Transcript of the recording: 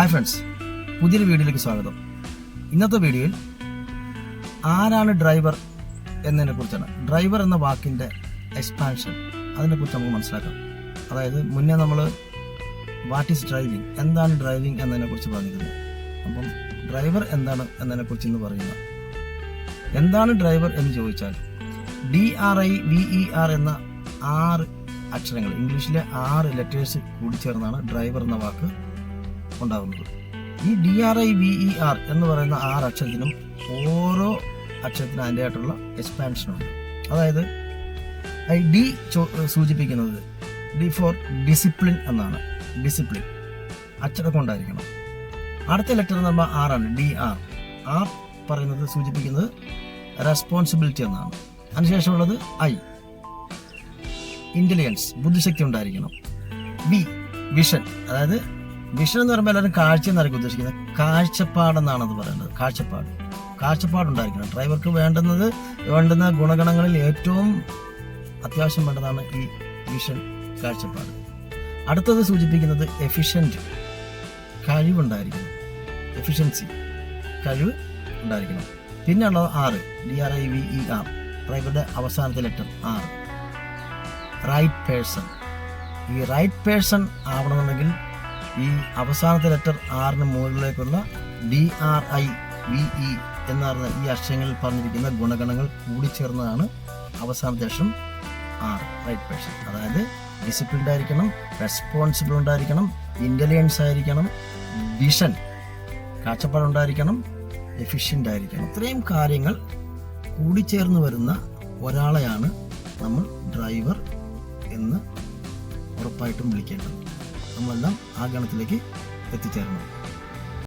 Hi friends പുതിയൊരു വീഡിയോയിലേക്ക് സ്വാഗതം. ഇന്നത്തെ വീഡിയോയിൽ ആരാണ് ഡ്രൈവർ എന്നതിനെ കുറിച്ചാണ്. ഡ്രൈവർ എന്ന വാക്കിന്റെ എക്സ്പാൻഷൻ അതിനെ അതിനെക്കുറിച്ച് നമുക്ക് മനസ്സിലാക്കാം. അതായത് മുന്നേ നമ്മൾ വാട്ട് ഈസ് ഡ്രൈവിംഗ് എന്താണ് ഡ്രൈവിംഗ് എന്നതിനെക്കുറിച്ച് പറഞ്ഞിരുന്നു. അപ്പം ഡ്രൈവർ എന്താണ് എന്നതിനെക്കുറിച്ച് ഇന്ന് പറയുന്നത് എന്താണ് ഡ്രൈവർ എന്ന് ചോദിച്ചാൽ D R I V E R എന്ന ആറ് അക്ഷരങ്ങൾ ഇംഗ്ലീഷിലെ ആറ് ലെറ്റേഴ്സ് കൂടിച്ചേർന്നാണ് ഡ്രൈവർ എന്ന വാക്ക് ഉണ്ടാകുന്നത്. ഈ D R I V E R എന്ന് പറയുന്ന ആറ് അക്ഷരത്തിനും ഓരോ അക്ഷരത്തിനും അതിന്റെതായിട്ടുള്ള എക്സ്പാൻഷനുണ്ട് അതായത് ഐ ഡി സൂചിപ്പിക്കുന്നത് ഡി ഫോർ ഡിസിപ്ലിൻ എന്നാണ്. ഡിസിപ്ലിൻ അച്ചടക്കം ഉണ്ടായിരിക്കണം അടുത്ത ലെറ്റർ എന്ന് പറയുമ്പോൾ ആണ്. ഡി ആർ ആർ പറയുന്നത് സൂചിപ്പിക്കുന്നത് റെസ്പോൺസിബിലിറ്റി എന്നാണ്. അതിനുശേഷമുള്ളത് ഐ ഇന്റലിജൻസ് ബുദ്ധിശക്തി ഉണ്ടായിരിക്കണം. ബി വിഷൻ അതായത് വിഷൻ എന്ന് പറയുമ്പോൾ എല്ലാവരും കാഴ്ച എന്നായിരിക്കും ഉദ്ദേശിക്കുന്നത് കാഴ്ചപ്പാടെന്നാണ് അത് പറയുന്നത്. കാഴ്ചപ്പാട്. കാഴ്ചപ്പാടുണ്ടായിരിക്കണം. ഡ്രൈവർക്ക് വേണ്ടുന്നത് വേണ്ടുന്ന ഗുണഗണങ്ങളിൽ ഏറ്റവും അത്യാവശ്യം വേണ്ടതാണ് ഈ വിഷൻ കാഴ്ചപ്പാട്. അടുത്തത് സൂചിപ്പിക്കുന്നത് എഫിഷ്യന്റ് കഴിവുണ്ടായിരിക്കണം. എഫിഷ്യൻസി കഴിവ് ഉണ്ടായിരിക്കണം. പിന്നെയുള്ളത് R D R I V E R ഡ്രൈവറുടെ അവസാനത്തെ ലെറ്റർ ആർ റൈറ്റ് പേഴ്സൺ ഈ റൈറ്റ് പേഴ്സൺ ആവണമെന്നുണ്ടെങ്കിൽ ഈ അവസാനത്തെ ലെറ്റർ ആറിന് മുകളിലേക്കുള്ള D R I V E എന്ന് പറഞ്ഞ ഈ അക്ഷരങ്ങളിൽ പറഞ്ഞിരിക്കുന്ന ഗുണഗണങ്ങൾ കൂടി ചേർന്നതാണ് അവസാനത്തെ അക്ഷരം ആർ റൈറ്റ് പേഴ്സൺ അതായത് ഡിസിപ്ലിൻഡ് ആയിരിക്കണം റെസ്പോൺസിബിൾ ഉണ്ടായിരിക്കണം ഇന്റലിജൻസ് ആയിരിക്കണം വിഷൻ കാഴ്ചപ്പാടുണ്ടായിരിക്കണം എഫിഷ്യന്റ് ആയിരിക്കണം. ഇത്രയും കാര്യങ്ങൾ കൂടിച്ചേർന്ന് വരുന്ന ഒരാളെയാണ് നമ്മൾ ഡ്രൈവർ എന്ന് ഉറപ്പായിട്ടും വിളിക്കേണ്ടത്. നമ്മളെല്ലാം ആ ഗണത്തിലേക്ക് എത്തിച്ചേരണം.